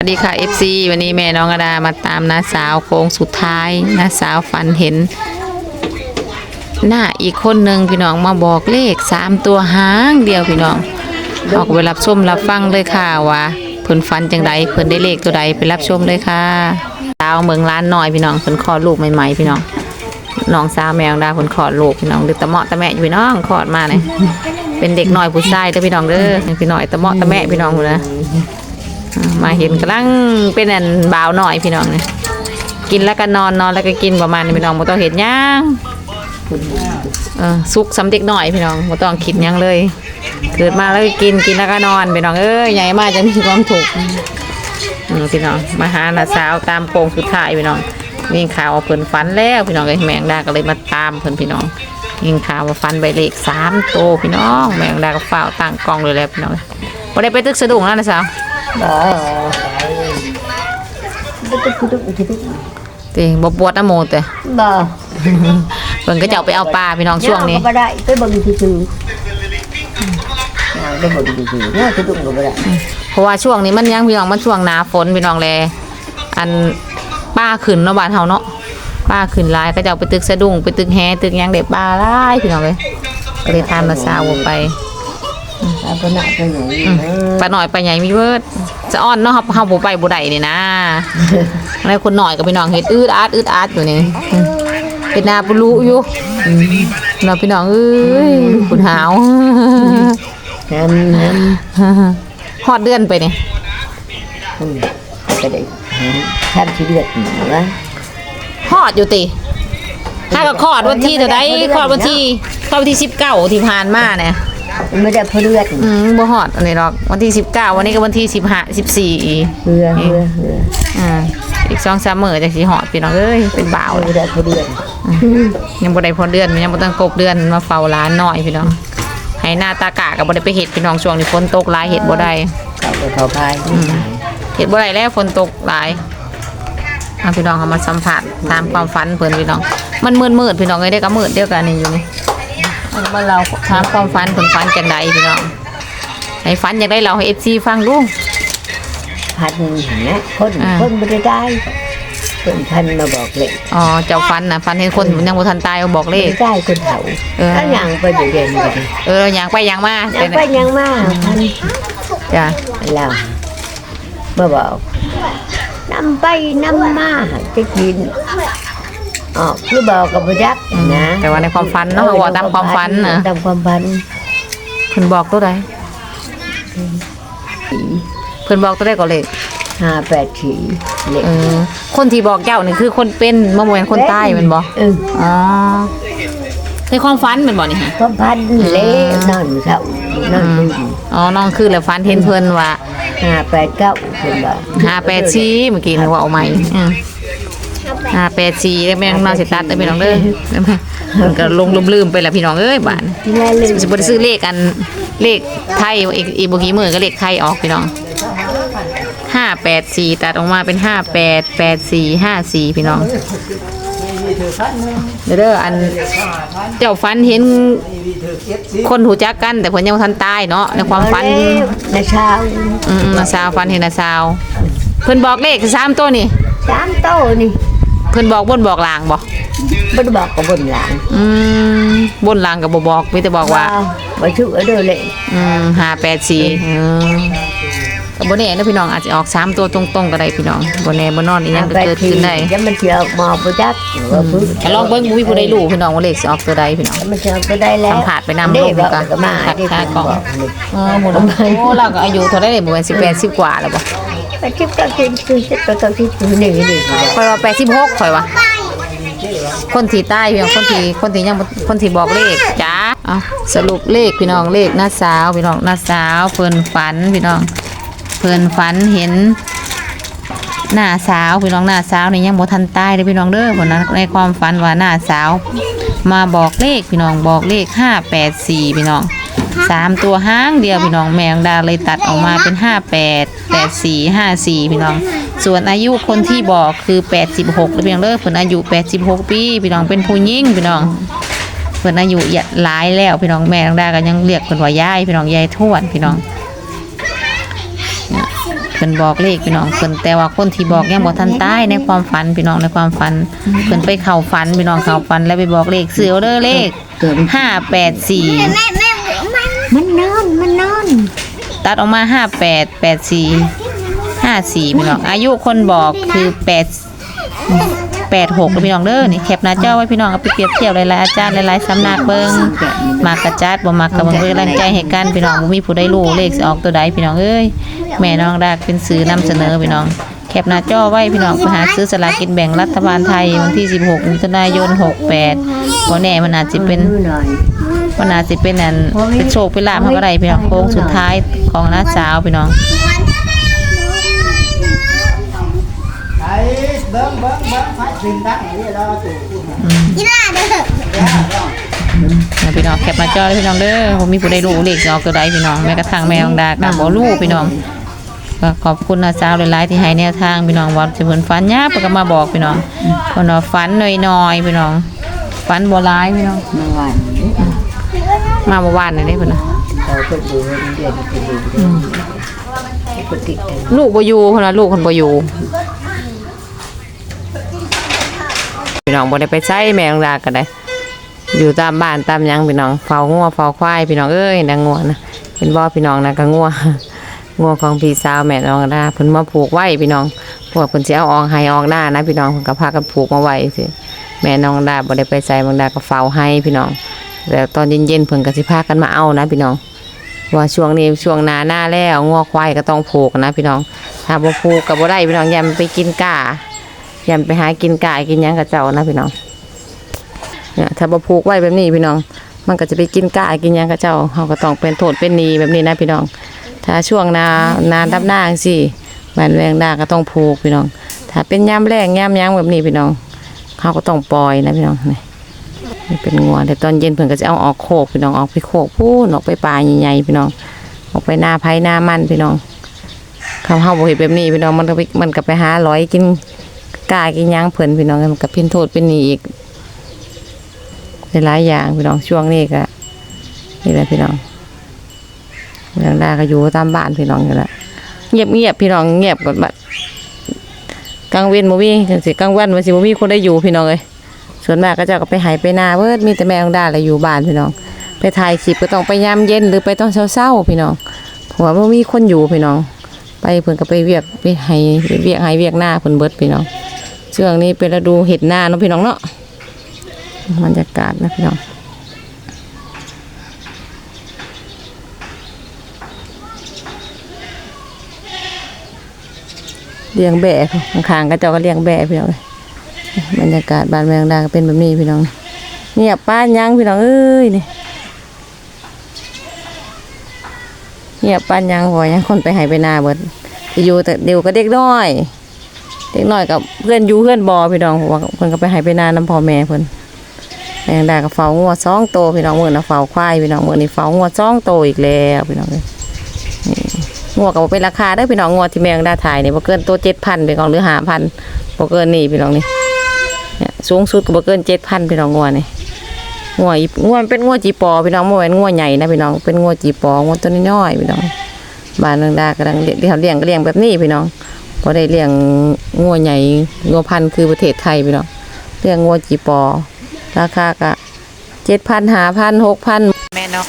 สวัสดีค่ะ FC วันนี้แม่น้องอดามาตามน้าสาวโค้งสุดท้ายน้าสาวฝันเห็น หน้าอีกคนหนึ่งพี่น้องมาบอกเลขสามตัวหางเดียวพี่น้องออกไปรับชมรับฟังเลยค่ะว่าเพิ่นฝันจังใดเพิ่นได้เลขตัวใดไปรับชมเลยค่ะสาวเมืองล้านน้อยพี่น้องเพิ่นคลอดลูกใหม่ๆพี่น้องน้องสาวแมวดาเพิ่นคลอดลูกพี่น้องเด็กตะเมาะตะแม่อยู่พี่น้องคลอดมาเนี่ยเป็นเด็กน้อยผู้ชายเด้อพี่น้องเด้อพี่น้อยตะเมาะตะแม่พี่น้องพุ่นะ มาเห็นกำลังเป็นอันบ่าวหน่อยพี่น้องเนี่ยกินแล้วก็นอนนอนแล้วก็กินประมาณนี้พี่น้องบ่ต้องเห็นย่างเออสุกสำเด็กหน่อยพี่น้องบ่ต้องคิดยังเลย เกิดมาแล้วก็กินกินแล้วก็นอนพี่น้องเอ้ยใหญ่มากจะมีความถูกพี่น้องมาหาหน้าสาวตามโป่งสุดท้ายพี่น้องมีข่าวว่าเพิ่นฝันแล้วพี่น้องเลยแมงดาก็เลยมาตามเพิ่นพี่น้องยิงข่าวว่าฟันใบเลขสามโตพี่น้อง แมงดาก็ฝ้าตั้งกล้องเลยแล้วพี่น้องบ่ได้ไปตึกสะดุ้งแล้วนะสาว ต้องคุยต้องคุยต้องติบ่ปวดนะโมแต่บ่เพิ่นก็จะเอาไปเอาปลาพี่น้องช่วงนี้บ่ได้ไปเบิ่งซื่อๆนางไปเบิ่งซื่อๆเนี่ยคือต้องก็บ่ได้เพราะว่าช่วงนี้มันยังพี่น้องมันช่วงหน้าฝนพี่น้องแลอันป้าขึ้นเนาะบ้านเฮาเนาะป้าขึ้นหลายก็จะเอาไปตึกสะดุ้งไปตึกแฮตึกหยังได้ปลาหลายพี่น้องเลยก็เลยทานมาซาวไป ตาบ่น่าไปหนูอืมปลาหน่อยปลาใหญ่มีเบิดจะอ้อนเนาะเฮาเฮาบ่ไปบ่ได้นี่นะอะไรคนหน่อยกับพี่น้องเฮ็ดอืดอาดอืดอาดอยู่นี่อืมเป็นนาปุรุอยู่อืมเนาะพี่น้องเอ้ยคุณหาวน้ำน้ฮอดเดือนไปนี่ำอืมก็ได้ทำชีวิตวะคลอดอยู่ติถ้าก็คลอดวันที่เท่าใดคลอดวันที่คลอดวันที่สิบเก้าที่ผ่านมาเนี่ย ไม่ได้พอเลือดอืมบ่ฮอดอันนี้หรอกวันที่สิบเก้าวันนี้ก็วันที่สิบห้าสิบสี่เรือเรือเรืออ่าอีกสองสามมื้อจังสิฮอดพี่น้องเอ้ยเป็นบ่าวเลไม่ยได้พอเลือดยังบ่ได้พอเดือนยังบ่ต้องครบเดือนมาเฝ้าร้านน้อยพี่น้องให้หน้าตากะก็บ่ได้ไปเฮ็ดพี่น้องช่วงนี้ฝนตกหลายเฮ็ดบ่ได้เขาก็เขาพายเฮ็ดบ่ได้แล้วฝนตกหลายเอาพี่น้องเอามาสัมผัสตามความฝันเพิ่นพี่น้อง มันมืดๆพี่น้องเอ้ยได้ก็มืดเดียวกันนี่อยู่นี่ มาเราถามความฝันผลฝันจังใดพี่น้องให้ฝันอยากได้เราให้เอฟซีฟังดูพันนะคนอ่าคนไม่ได้ได้คนพันมาบอกเลยอ๋อเจ้าฝันนะฝันเห็นคนยังบ่ทันตายเอาบอกเลไม่ขได้คนเฒ่าเออก็ยังไปเรียนอยู่ดีเอออย่างไปอย่างมายังไปยังมาพันจ้ะเรามาบอกนำไปนำมาจะกิน ออกคือบอกกับพยักนะแต่ว่าในความฝันเนาะเขาบอกตามความฝันนะตามความฝันเพิ่นบอกตัวใดเพิ่นบอกตัวใดก็เลขห้าแปดสี่เล็กเออคนที่บอกเจ้านี่คือคนเป็นบ่แม่นคนตายแม่นบ่เอออ๋อในความฝันแม่นบ่นี่ฮะความพันเละนอนเศร้านอนลืมอ๋อน้องคือแล้วฝันเห็นเพิ่นว่าห้าแปดเก้าคนบอกห้าแปดสี่เมื่อกี้นึกว่าเอาใหม่อืม ห้าแปดสี่แล้วแม่งนอนสิตัดเด้อพี่น้องเด้อมันก็ลงลืมๆไปแล้วพี่น้องเอ้ยบ้านที่แม่ลืมสิบ่ได้ซื้อเลขอันเลขไทยอีกอีกบ่กี่มื้อก็เลขไทยออกพี่น้องห้าแปดสี่ตัดออกมาเป็นห้าแปดแปดสี่ห้าสี่พี่น้องเด้อเด้ออันเจ้าฝันเห็นคนหูจักกัน แต่เพิ่นยังบ่ทันตายเนาะในความฝันในเช้าอืมนาซาวฝันเห็นนาซาวเพิ่นบอกเลขสามตัวนี่สามโตนี่ เพิ่นบอกบนบอกลางบอกไม่ได้บอกกับบนหลังอืมบนลางกับบ่บอกมีแต่บอกว่าไปชื่อเด้อเลยอืมห้าแปดสี่อืมกับ่แน่นะพี่น้องอาจจะออกสามตัวตรงๆก็ได้พี่น้องบ่แน่บ่นอนอีหยังก็เกิดขึ้นได้จะมันเชียวมาประจักษ์ว่าพื้นก็ลองเบิ่งบ่มีผู้ใดรู้พี่น้องว่าเลขสิออกตัวใดพี่น้องมันเชียวก็ได้แล้วสัมผัสไปนำเด็ลูกกก็ก็มาขัดเด็กขากล่องบอกนี่อ๋อหมดโอ้เราก็อายุเท่าไดเลยบ่แม่นสิ8 10กว่าแล้วบ่ ไปชิบก็กินคือชิบก็ต้องคิดคือนี่นี่ข่อยว่า86ข่อยว่าคนที่ตายพี่น้องคนที่คนที่ยังคนที่บอกเลขจ้าเอาสรุปเลขพี่น้องเลขหน้าสาวพี่น้องหน้าสาวเพิ่นฝันพี่น้องเพิ่นฝันเห็นหน้าสาวพี่น้องหน้าสาวนี่ยังบ่ทันตายเด้อพี่น้องเด้อเพิ่นนะในความฝันว่าหน้าสาว มาบอกเลขพี่น้องบอกเลข584พี่น้อง สามตัวห้างเดียวพี่น้องแมงดาเลยตัดออกมาเป็น58 84 54พี่น้อง ส่วนอายุคนที่บอกคือ86แล้วพี่น้องเด้อเพิ่นอายุ86ปีพี่น้องเป็นผู้หญิงพี่น้องเพิ่นอายุหลายแล้วพี่น้องแม่ดาก็ยังเรียกเพิ่นว่ายายพี่น้องยายทวดพี่น้องเเพิ่นบอกเลขพี่น้องเพิ่นแต่ว่าคนที่บอกยังบ่ทันตายในความฝันพี่น้องในความฝันเพิ่นไปเข้าฝันพี่น้องเข้าฝันแล้วไปบอกเลขซื้อเอาเด้อเลขเกิดห้าแปดสี่ มันนอนมันนอนตัดออกมาห้าแปดแปดสี่ห้าสี่พี่น้องอายุคนบอกคือแปดแปดหกพี่น้องเด้อนี่แคปหน้าจอไว้พี่น้องเอาไปเปรียบเทียบหลายๆอาจารย์หลายๆสำนักเบิ่งมากระจัดบ่มักกะบ่เป็นกำลังใจให้กันพี่น้องบ่มีผู้ใดรู้เลขออกตัวใดพี่น้องเอ้ยแม่น้องดากเป็นสื่อนำเสนอพี่น้องแคปหน้าจอไว้พี่น้องไปหาซื้อสลากกินแบ่งรัฐบาลไทยวันที่ 16มิถุนายน 68บ่แน่มันอาจจะเป็น มันอาจจะเป็นอันเป็นโชคเป็นลาภเขาก็ได้พี่น้องโค้งสุดท้ายของน้าสาวพี่น้องไอ้เบิ้งเบิ้งเบิ้งไฟสินตั้งนี่เราตู่พูดมานะพี่น้องแคปหน้าจอเลยพี่น้องเด้อผมมีผู้ได้รู้เลขจะออกตัวใดพี่น้องแม้กระทั่งแมวดากับบ่รู้พี่น้องก็ขอบคุณน้าสาวหลายๆที่ให้แนวทางพี่น้องว่าจะเพิ่นฝันยากก็มาบอกพี่น้องเพิ่นว่าฝันหน้อยๆพี่น้องฝันบ่หลายพี่น้องเมาเมื่อวานนี่เด้เพิ่นน่ะเราก็ดูเรื่องเดือนก็ดูปกติลูกบ่อยู่เพิ่นว่าลูกเพิ่นบ่อยู่พี่น้องบ่ได้ไปใช้แมวดาก็ได้ อยู่ตามบ้านตามหยังพี่น้องเฝ้างัวเฝ้าควายพี่น้องเอ้ยนางงัวนะเป็นบ่พี่น้องนะก็งัวงัวของพี่สาวแม่น้องนะเพิ่นมาผูกไว้พี่น้องพวกเพิ่นสิเอาออกให้ออกหน้านะพี่น้องเพิ่นก็พากันผูกมาไว้สิแม่น้องดาบ่ได้ไปใส่บางดาก็เฝ้าให้พี่น้อง แล้วตอนเย็นๆเพิ่นก็สิพากันมาเอานะพี่น้องว่าช่วงนี้ช่วงหนาหน้าแล้วงัวควายก็ต้องผูกนะพี่น้องถ้าบ่ผูกก็บ่ได้พี่น้องยามไปกินกายามไปหากินก้ากินหยังกับเจ้านะพี่น้องเนี่ยถ้าบ่ผูกไว้แบบนี้พี่น้อง มันก็จะไปกินก้ากินหยังกับเจ้าเขาก็ต้องเป็นโทษเป็นหนีแบบนี้นะพี่น้อง ถ้าช่วงนานาดับหน้าสิบ้านแวงดาก็ต้องผูกพี่น้อง ถ้าเป็นยามแรงยามยังแบบนี้พี่น้องเขาก็ต้องปล่อยนะพี่น้องนี่ นี่เป็นงัวแต่ตอนเย็นเพิ่นก็จะเอาออกโคกพี่น้องออกไปโคกพูนออกไปป่าใหญ่ๆพี่น้อง ออกไปหน้าไผ่หน้ามันพี่น้องเขาเฮาบ่เฮ็ดแบบนี้พี่น้องมันก็ไปมันก็ไปหาร้อยกินกากินยังเพิ่นพี่น้องมันก็เป็นโทษเป็นหนี้อีกหลายอย่างพี่น้องช่วงนี้ก็นี่แหละพี่น้องเรื่องดาก็อยู่ตามบ้านพี่น้องอยู่แหละเงียบเงียบพี่น้องเงียบกดบัดกลางเว้นบ่มีจังสิกลางวันมันสิบ่มีคนได้อยู่พี่น้องเอ้ย ส่วนมากก็จะก็ไปหายไปนาเบิดมีแต่แม่ของดาเลยอยู่บ้านพี่น้อง ไปถ่ายคลิปก็ต้องไปยามเย็นหรือไปต้องเช้าๆพี่น้องเพราะว่าบ่มีคนอยู่พี่น้อง ไปเพิ่นก็ไปเวียกไปให้เวียกให้เวียกหน้าเพิ่นเบิดพี่น้องช่วงนี้เป็นฤดูเห็ดหน้าเนาะพี่น้องเนาะบรรยากาศนะพี่น้องเลี้ยงแบะข้างๆก็เจ้าก็เลี้ยงแบะพี่น้องเลย บรรยากาศบ้านเมืองดาก็เป็นแบบนี้พี่น้องเงียบป้านยังพี่น้องเอ้ยนี่เงียบป้านยังหัวยังคนไปหายไปนาเบิดอยู่แต่เดียวก็เด็กน้อยเด็กน้อยกับเพื่อนอยู่เพื่อนบอพี่น้องว่าเพื่อนก็ไปหายไปนาน้ำพ่อแม่เพื่อนแมงดากับเฝ้างัวสองโตวพี่น้องเมื่อนะเฝ้าควายพี่น้องเมื่อนี้เฝ้างัวสองโตวอีกแล้วพี่น้องเลยนี่งัวกับเป็นราคาได้พี่น้องงัวที่แมงดาถ่ายนี่บ่เกินตัวเจ็ดพันพี่น้องหรือห้าพันบ่เกินนี่พี่น้องนี่ เนี่ยสูงสุดก็บ่เกินเจ็ดพันพี่น้องงัวนี่งัวงัวเป็นงัวจีปอพี่น้องบ่แม่นงัวใหญ่นะพี่น้องเป็นงัวจีปองัวตัวน้อยพี่น้องบ้านแมงดากำลังเลี้ยงเลี้ยงก็เลี้ยงแบบนี้พี่น้องบ่ได้เลี้ยงงัวใหญ่งัวพันธุ์คือประเทศไทยพี่น้องเลี้ยงงัวจีปอราคาก็เจ็ดพันหาพันหกพันแม่เนาะ